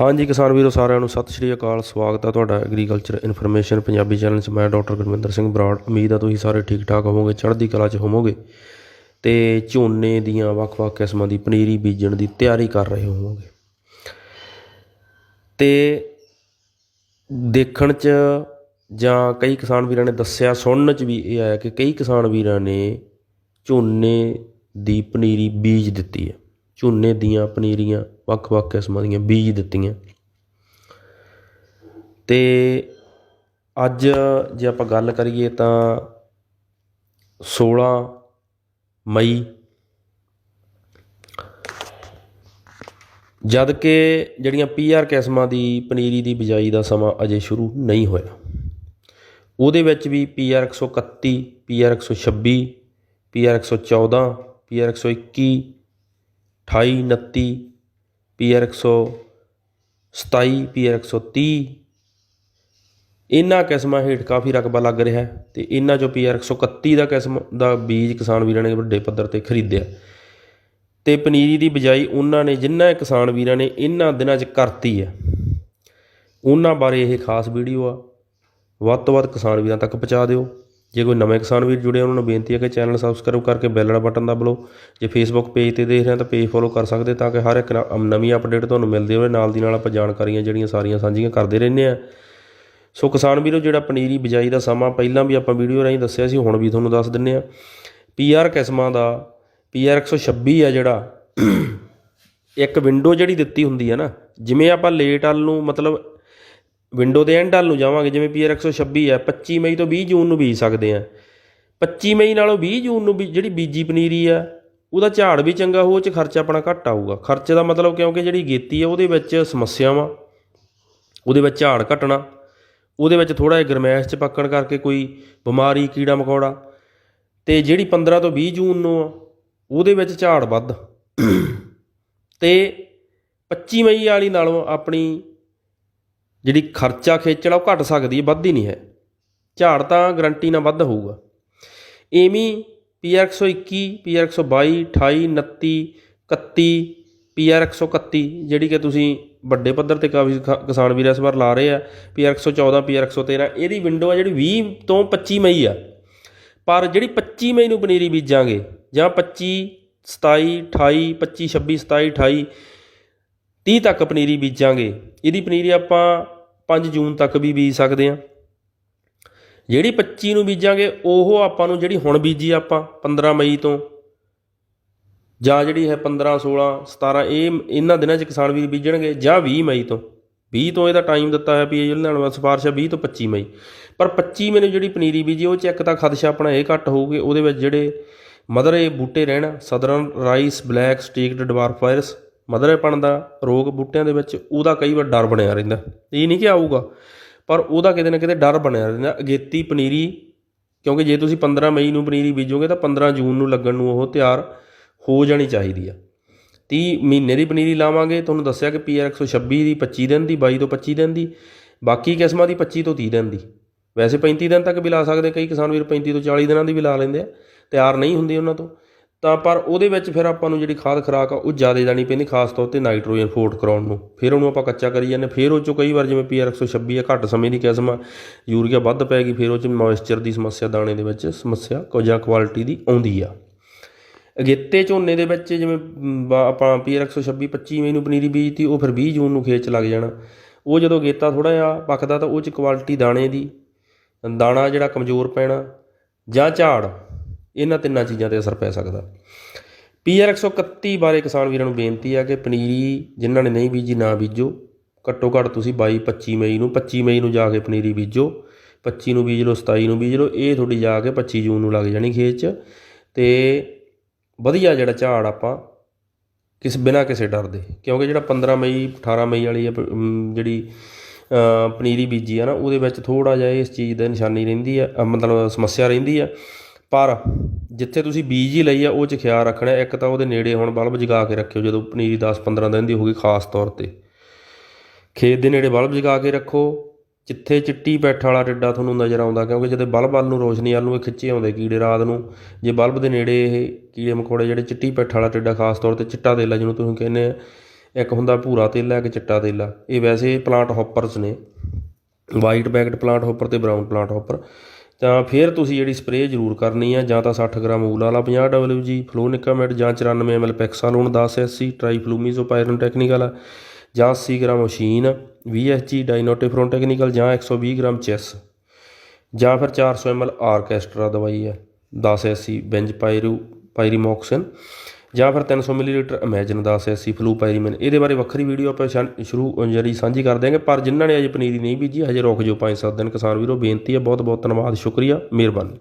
ਹਾਂਜੀ ਕਿਸਾਨ ਵੀਰੋ ਸਾਰਿਆਂ ਨੂੰ ਸਤਿ ਸ਼੍ਰੀ ਅਕਾਲ, ਸਵਾਗਤ ਹੈ ਤੁਹਾਡਾ ਐਗਰੀਕਲਚਰ ਇਨਫੋਰਮੇਸ਼ਨ ਪੰਜਾਬੀ ਚੈਨਲ 'ਚ। ਮੈਂ ਡਾਕਟਰ ਗੁਰਵਿੰਦਰ ਸਿੰਘ ਬਰਾੜ, ਉਮੀਦ ਆ ਤੁਸੀਂ ਸਾਰੇ ਠੀਕ ਠਾਕ ਹੋਵੋਗੇ, ਚੜ੍ਹਦੀ ਕਲਾ 'ਚ ਹੋਵੋਗੇ ਤੇ ਝੋਨੇ ਦੀਆਂ ਵੱਖ-ਵੱਖ ਕਿਸਮਾਂ ਦੀ ਪਨੀਰੀ ਬੀਜਣ ਦੀ ਤਿਆਰੀ ਕਰ ਰਹੇ ਹੋਵੋਗੇ। ਤੇ ਦੇਖਣ 'ਚ ਜਾਂ ਕਈ ਕਿਸਾਨ ਵੀਰਾਂ ਨੇ ਦੱਸਿਆ, ਸੁਣਨ 'ਚ ਵੀ ਇਹ ਆਇਆ ਕਿ ਕਈ ਕਿਸਾਨ ਵੀਰਾਂ ਨੇ ਝੋਨੇ ਦੀ ਪਨੀਰੀ ਬੀਜ ਦਿੱਤੀ ਹੈ। ਝੋਨੇ ਦੀਆਂ, ਪਨੀਰੀਆਂ, ਵੱਖ-ਵੱਖ ਕਿਸਮਾਂ ਦੀਆਂ ਬੀਜ ਦਿੱਤੀਆਂ। ਅਤੇ ਅੱਜ ਜੇ ਆਪਾਂ ਗੱਲ ਕਰੀਏ ਤਾਂ 16 ਮਈ, ਜਦ ਕਿ ਜਿਹੜੀਆਂ ਪੀਆਰ ਕਿਸਮਾਂ ਦੀ ਪਨੀਰੀ ਦੀ ਬਿਜਾਈ ਦਾ ਸਮਾਂ ਅਜੇ ਸ਼ੁਰੂ ਨਹੀਂ ਹੋਇਆ। ਉਹਦੇ ਵਿੱਚ ਵੀ PR 131 PR 126 PR 114 PR 121 28 29 PR 127 PR 130 ਇਹਨਾਂ ਕਿਸਮਾਂ ਹੇਠ ਕਾਫੀ ਰਕਬਾ ਲੱਗ ਰਿਹਾ ਹੈ ਤੇ ਇਹਨਾਂ ਚੋਂ ਪੀ ਪੀਆਰ 131 ਦਾ ਕਿਸਮ ਦਾ ਬੀਜ ਕਿਸਾਨ ਵੀਰਾਂ ਨੇ ਵੱਡੇ ਪੱਧਰ ਤੇ ਖਰੀਦਿਆ। ਤੇ ਪਨੀਰੀ ਦੀ ਬਿਜਾਈ ਉਹਨਾਂ ਨੇ ਜਿਨ੍ਹਾਂ ਕਿਸਾਨ ਵੀਰਾਂ ਨੇ ਇਹਨਾਂ ਦਿਨਾਂ 'ਚ ਕਰਤੀ ਹੈ, ਉਹਨਾਂ ਬਾਰੇ ਇਹ ਖਾਸ ਵੀਡੀਓ ਆ। ਵੱਧ ਤੋਂ ਵੱਧ ਕਿਸਾਨ ਵੀਰਾਂ ਤੱਕ ਪਹੁੰਚਾ ਦਿਓ। ਜੇ ਕੋਈ ਨਵੇਂ ਕਿਸਾਨ ਵੀਰ ਜੁੜੇ, ਉਹਨਾਂ ਨੂੰ ਬੇਨਤੀ ਹੈ ਕਿ ਚੈਨਲ ਸਬਸਕ੍ਰਾਈਬ ਕਰਕੇ ਬੈਲ ਵਾਲਾ ਬਟਨ ਦਬ ਲਓ। ਜੇ ਫੇਸਬੁੱਕ ਪੇਜ ਤੇ ਦੇਖ ਰਹੇ ਹੋ ਤਾਂ ਪੇਜ ਫੋਲੋ ਕਰ ਸਕਦੇ ਤਾਂ ਕਿ ਹਰ ਇੱਕ ਨ- ਨਵੀਂ ਅਪਡੇਟ ਤੁਹਾਨੂੰ ਮਿਲਦੀ ਹੋਵੇ। ਨਾਲ ਦੀ ਨਾਲ ਆਪਾਂ ਜਾਣਕਾਰੀਆਂ ਜਿਹੜੀਆਂ ਸਾਰੀਆਂ ਸਾਂਝੀਆਂ ਕਰਦੇ ਰਹਿੰਦੇ ਆ ਸੋ ਕਿਸਾਨ ਵੀਰੋ, ਜਿਹੜਾ ਪਨੀਰੀ ਬਿਜਾਈ ਦਾ ਸਮਾਂ ਪਹਿਲਾਂ ਵੀ ਆਪਾਂ ਵੀਡੀਓ ਰਾਹੀਂ ਦੱਸਿਆ ਸੀ, ਹੁਣ ਵੀ ਤੁਹਾਨੂੰ ਦੱਸ ਦਿੰਨੇ ਆ ਪੀਆਰ ਕਿਸਮਾਂ ਦਾ ਪੀਆਰ 126 ਆ ਜਿਹੜਾ। ਇੱਕ ਵਿੰਡੋ ਜਿਹੜੀ ਦਿੱਤੀ ਹੁੰਦੀ ਹੈ ਨਾ, ਜਿਵੇਂ ਆਪਾਂ ਲੇਟ ਵੱਲ ਨੂੰ ਮਤਲਬ ਵਿੰਡੋ ਦੇ ਐਂਡ ਵੱਲ ਨੂੰ ਜਾਵਾਂਗੇ, ਜਿਵੇਂ ਪੀਆਰ 126 ਹੈ 25 ਮਈ ਤੋਂ 20 ਜੂਨ ਨੂੰ ਬੀਜ ਸਕਦੇ ਆ 25 ਮਈ ਨਾਲੋਂ 20 ਜੂਨ ਨੂੰ ਵੀ ਜਿਹੜੀ ਬੀਜੀ ਪਨੀਰੀ ਆ, ਉਹਦਾ ਝਾੜ ਵੀ ਚੰਗਾ ਹੋ ਉਹ ਚ ਖਰਚਾ ਆਪਣਾ ਘੱਟ ਆਊਗਾ। ਖਰਚੇ ਦਾ ਮਤਲਬ ਕਿਉਂਕਿ ਜਿਹੜੀ ਗੇਤੀ ਆ, ਉਹਦੇ ਵਿੱਚ ਸਮੱਸਿਆਵਾਂ, ਉਹਦੇ ਵਿੱਚ ਝਾੜ ਘਟਣਾ, ਉਹਦੇ ਵਿੱਚ ਥੋੜਾ ਜਿਹਾ ਗਰਮੈਸ਼ ਚ ਪੱਕਣ ਕਰਕੇ ਕੋਈ ਬਿਮਾਰੀ, ਕੀੜਾ ਮਕੌੜਾ, ਤੇ ਜਿਹੜੀ 15 ਤੋਂ 20 ਜੂਨ ਨੂੰ ਆ, ਉਹਦੇ ਵਿੱਚ ਝਾੜ ਵੱਧ। ਤੇ 25 ਮਈ ਵਾਲੀ ਨਾਲੋਂ ਆਪਣੀ ਜਿਹੜੀ ਖਰਚਾ ਖੇਚਲ ਆ ਉਹ ਘਟ ਸਕਦੀ ਹੈ, ਵੱਧਦੀ ਨਹੀਂ ਹੈ। ਝਾੜ ਤਾਂ ਗਰੰਟੀ ਨਾਲ ਵੱਧ ਹੋਊਗਾ। ਐਵੇਂ ਪੀਆਰ 121 ਪੀਆਰ 122 28 29 31 ਪੀਆਰ 131 ਜਿਹੜੀ ਕਿ ਤੁਸੀਂ ਵੱਡੇ ਪੱਧਰ ਤੇ ਕਾਫੀ ਖ- ਕਿਸਾਨ ਵੀਰ ਇਸ ਵਾਰ ਲਾ ਰਹੇ ਆ ਪੀਆਰ 114 ਪੀਆਰ 113 ਇਹਦੀ ਵਿੰਡੋ ਆ ਜਿਹੜੀ 20 ਤੋਂ 25 ਮਈ ਆ। ਪਰ ਜਿਹੜੀ 25 ਮਈ ਨੂੰ ਪਨੀਰੀ ਬੀਜਾਂਗੇ, ਜਾਂ 25 27 28 25 26 27 28 30 ਤੱਕ ਪਨੀਰੀ ਬੀਜਾਂਗੇ। ਇਹਦੀ ਪਨੀਰੀ ਆਪਾਂ 5 ਜੂਨ ਤੱਕ ਵੀ ਬੀਜ ਸਕਦੇ ਹਾਂ। ਜਿਹੜੀ 25 ਨੂੰ ਬੀਜਾਂਗੇ, ਉਹ ਆਪਾਂ ਨੂੰ ਜਿਹੜੀ ਹੁਣ ਬੀਜੀ ਆਪਾਂ 15 ਮਈ ਤੋਂ, ਜਾਂ ਜਿਹੜੀ ਹੈ 15 16 17 ਇਹ ਇਹਨਾਂ ਦਿਨਾਂ 'ਚ ਕਿਸਾਨ ਵੀਰ ਬੀਜਣਗੇ, ਜਾਂ 20 ਮਈ ਤੋਂ। 20 ਤੋਂ ਇਹਦਾ ਟਾਈਮ ਦਿੱਤਾ ਹੈ ਵੀ ਇਹ ਵਾਸਤੇ ਸਿਫਾਰਿਸ਼ ਹੈ 20 ਤੋਂ 25 ਮਈ। ਪਰ 25 ਮਈ ਨੂੰ ਜਿਹੜੀ ਪਨੀਰੀ ਬੀਜੀ, ਉਹ 'ਚ ਇੱਕ ਤਾਂ ਖਦਸ਼ਾ ਆਪਣਾ ਇਹ ਘੱਟ ਹੋਊਗੇ, ਉਹਦੇ ਵਿੱਚ ਜਿਹੜੇ ਮਦਰੇ ਬੂਟੇ ਰਹਿਣ, southern, rice, black, streaked dwarf virus ਮਦਰੇਪਣ ਦਾ ਰੋਗ ਬੂਟਿਆਂ ਦੇ ਵਿੱਚ, ਉਹਦਾ ਕਈ ਵਾਰ ਡਰ ਬਣਿਆ ਰਹਿੰਦਾ। ਇਹ ਨਹੀਂ ਕਿ ਆਊਗਾ, ਪਰ ਉਹਦਾ ਕਿਤੇ ਨਾ ਕਿਤੇ ਡਰ ਬਣਿਆ ਰਹਿੰਦਾ। ਅਗੇਤੀ ਪਨੀਰੀ, ਕਿਉਂਕਿ ਜੇ ਤੁਸੀਂ 15 ਮਈ ਨੂੰ ਪਨੀਰੀ ਬੀਜੋਗੇ ਤਾਂ 15 ਜੂਨ ਨੂੰ ਲੱਗਣ ਨੂੰ ਉਹ ਤਿਆਰ ਹੋ ਜਾਣੀ ਚਾਹੀਦੀ ਆ। 30 ਮਹੀਨੇ ਦੀ ਪਨੀਰੀ ਲਾਵਾਂਗੇ, ਤੁਹਾਨੂੰ ਦੱਸਿਆ ਕਿ ਪੀਆਰ 126 ਦੀ 25 ਦਿਨ ਦੀ 22 ਤੋਂ 25 ਦਿਨ ਦੀ, ਬਾਕੀ ਕਿਸਮਾਂ ਦੀ 25 ਤੋਂ 30 ਦਿਨ ਦੀ। ਵੈਸੇ 35 ਦਿਨ ਤੱਕ ਵੀ ਲਾ ਸਕਦੇ, ਕਈ ਕਿਸਾਨ ਵੀਰ 35 ਤੋਂ 40 ਦਿਨਾਂ ਦੀ ਵੀ ਲਾ ਲੈਂਦੇ ਆ, ਤਿਆਰ ਨਹੀਂ ਹੁੰਦੀ ਉਹਨਾਂ ਤੋਂ। ਤਾਂ ਪਰ ਉਹਦੇ ਵਿੱਚ ਫਿਰ ਆਪਾਂ ਨੂੰ ਜਿਹੜੀ ਖਾਦ ਖਰਾਕ ਆ ਉਹ ਜ਼ਿਆਦਾ ਜਾਣੀ ਪੈਂਦੀ ਖਾਸ ਤੌਰ ਤੇ ਨਾਈਟ੍ਰੋਜਨ ਫੋਰਟ ਕਰਾਉਣ ਨੂੰ। ਫਿਰ ਉਹਨੂੰ ਆਪਾਂ ਕੱਚਾ ਕਰੀ ਜਾਂਦੇ ਫਿਰ ਉਹ ਚੋਂ ਕਈ ਵਾਰ ਜਿਵੇਂ ਪੀਆਰ 126 ਆ ਘੱਟ ਸਮੇਂ ਦੀ ਕਿਸਮ ਆ ਯੂਰੀਆ ਵੱਧ ਪੈ ਗਈ ਫਿਰ ਉਹ ਚ ਮੋਇਸਚਰ ਦੀ ਸਮੱਸਿਆ ਦਾਣੇ ਦੇ ਵਿੱਚ ਸਮੱਸਿਆ ਕੁਝ ਜਾਂ ਕੁਆਲਿਟੀ ਦੀ ਆਉਂਦੀ ਆ। ਅਗੇਤੇ ਝੋਨੇ ਦੇ ਵਿੱਚ ਜਿਵੇਂ ਮ, ਬਾ- ਆਪਾਂ ਪੀਆਰ 126 25 ਮਈ ਨੂੰ ਪਨੀਰੀ ਬੀਜਤੀ ਉਹ ਫਿਰ 20 ਜੂਨ ਨੂੰ ਖੇਤ ਚ ਲੱਗ ਜਾਣਾ। ਉਹ ਜਦੋਂ ਅਗੇਤਾ ਥੋੜਾ ਜਿਹਾ ਪੱਕਦਾ ਤਾਂ ਉਹ ਚ ਕੁਆਲਿਟੀ ਦਾਣੇ ਦੀ ਦਾਣਾ ਜਿਹੜਾ ਕਮਜ਼ੋਰ ਪੈਣਾ ਜਾਂ ਝਾੜ। ਇਹਨਾਂ ਤਿੰਨਾਂ ਚੀਜ਼ਾਂ ਤੇ ਅਸਰ ਪੈ ਸਕਦਾ। ਪੀਆਰ 131 ਬਾਰੇ ਕਿਸਾਨ ਵੀਰਾਂ ਨੂੰ ਬੇਨਤੀ ਆ ਕਿ ਪਨੀਰੀ ਜਿਨ੍ਹਾਂ ਨੇ ਨਹੀਂ ਬੀਜੀ ਨਾ ਬੀਜੋ। ਘੱਟੋ ਘੱਟ ਤੁਸੀਂ 22 25 ਮਈ ਨੂੰ 25 ਮਈ ਨੂੰ ਜਾ ਕੇ ਪਨੀਰੀ ਬੀਜੋ। 25 ਨੂੰ ਬੀਜ ਲਓ 27 ਨੂੰ ਬੀਜ ਲਓ, ਇਹ ਤੁਹਾਡੀ ਜਾ ਕੇ 25 ਜੂਨ ਨੂੰ ਲੱਗ ਜਾਣੀ ਖੇਤ 'ਚ। ਤੇ ਵਧੀਆ ਜਿਹੜਾ ਝਾੜ ਆਪਾਂ ਕਿਸ ਬਿਨਾ ਕਿਸੇ ਡਰ ਦੇ ਕਿਉਂਕਿ ਜਿਹੜਾ 15 ਮਈ 18 ਮਈ ਵਾਲੀ ਆ ਪ- ਜਿਹੜੀ ਪਨੀਰੀ ਬੀਜੀ ਆ ਨਾ, ਉਹਦੇ ਵਿੱਚ ਥੋੜਾ ਜਿਹਾ ਇਸ ਚੀਜ਼ ਦਾ ਨਿਸ਼ਾਨੀ ਰਹਿੰਦੀ ਆ ਮਤਲਬ ਸਮੱਸਿਆ ਰਹਿੰਦੀ ਆ। ਪਰ ਜਿੱਥੇ ਤੁਸੀਂ ਬੀਜ ਹੀ ਲਈ ਆ, ਉਹ 'ਚ ਖਿਆਲ ਰੱਖਣਾ, ਇੱਕ ਤਾਂ ਉਹਦੇ ਨੇੜੇ ਹੁਣ ਬਲਬ ਜਗਾ ਕੇ ਰੱਖਿਓ, ਜਦੋਂ ਪਨੀਰੀ 10 15 ਦਿਨ ਦੀ ਹੋਗੀ ਖਾਸ ਤੌਰ ਤੇ। ਖੇਤ ਦੇ ਨੇੜੇ ਬਲਬ ਜਗਾ ਕੇ ਰੱਖੋ, ਜਿੱਥੇ ਚਿੱਟੀ ਪੈਠ ਵਾਲਾ ਟਿੱਡਾ ਤੁਹਾਨੂੰ ਨਜ਼ਰ ਆਉਂਦਾ, ਕਿਉਂਕਿ ਜਦੋਂ ਬਲਬ ਵੱਲ ਨੂੰ, ਰੋਸ਼ਨੀ ਵੱਲ ਨੂੰ ਇਹ ਖਿੱਚੇ ਆਉਂਦੇ ਕੀੜੇ ਰਾਤ ਨੂੰ, ਜੇ ਬਲਬ ਦੇ ਨੇੜੇ ਇਹ ਕੀੜੇ ਮਕੌੜੇ ਜਿਹੜੇ ਚਿੱਟੀ ਪੈਠ ਵਾਲਾ ਟਿੱਡਾ ਖਾਸ ਤੌਰ ਤੇ ਚਿੱਟਾ ਤੇਲਾ ਜਿਹਨੂੰ ਤੁਸੀਂ ਕਹਿੰਦੇ ਆ, ਇੱਕ ਹੁੰਦਾ ਭੂਰਾ ਤੇਲਾ ਇੱਕ ਚਿੱਟਾ ਤੇਲਾ ਇਹ ਵੈਸੇ ਪਲਾਂਟ ਹੌਪਰਸ ਨੇ। ਵਾਈਟ ਬੈਗਡ ਪਲਾਂਟ ਹੌਪਰ ਤੇ ਬਰਾਊਨ ਪਲਾਂਟ ਹੌਪਰ ਤਾਂ ਫਿਰ ਤੁਸੀਂ ਜਿਹੜੀ ਸਪਰੇਅ ਜ਼ਰੂਰ ਕਰਨੀ ਆ, ਜਾਂ ਤਾਂ 60 ਗ੍ਰਾਮ ਊਲ ਵਾਲਾ 50 WG ਫਲੋਨਿਕਾਮੈਟ ਜਾਂ 94 ml Pexalon 10 SC triflumezopyrim technical ਆ, ਜਾਂ 80 ਗ੍ਰਾਮ ਮਸ਼ੀਨ 20 SG ਡਾਈਨੋਟੇਫਰੋਨ ਟੈਕਨੀਕਲ ਜਾਂ 120 ਗ੍ਰਾਮ ਚੈਸ ਜਾਂ ਫਿਰ 400 ml ਆਰਕੈਸਟਰਾ ਦਵਾਈ ਹੈ 10 ਐਸੀ ਬੈਂਜ ਪਾਇਰੂ ਪਾਇਰੀਮੋਕਸਿਨ ਜਾਂ ਫਿਰ 300 ਮਿਲੀਲੀਟਰ ਇਮੈਜਨ 10 ਐਸੀ ਫਲੂਪਾਇਰੀਮਿਨ ਇਹਦੇ ਬਾਰੇ ਵੱਖਰੀ ਵੀਡੀਓ ਆਪਾਂ ਸ਼ੁਰੂ ਜਿਹੜੀ ਸਾਂਝੀ ਕਰ ਦਿਆਂਗੇ, ਪਰ ਜਿਨ੍ਹਾਂ ਨੇ ਅਜੇ ਪਨੀਰੀ ਨਹੀਂ ਬੀਜੀ, ਹਜੇ ਰੁਕ ਜਾਓ 5-7 ਦਿਨ। ਕਿਸਾਨ ਵੀਰੋ, ਬੇਨਤੀ ਹੈ ਬਹੁਤ ਬਹੁਤ ਧੰਨਵਾਦ, ਸ਼ੁਕਰੀਆ, ਮਿਹਰਬਾਨੀ।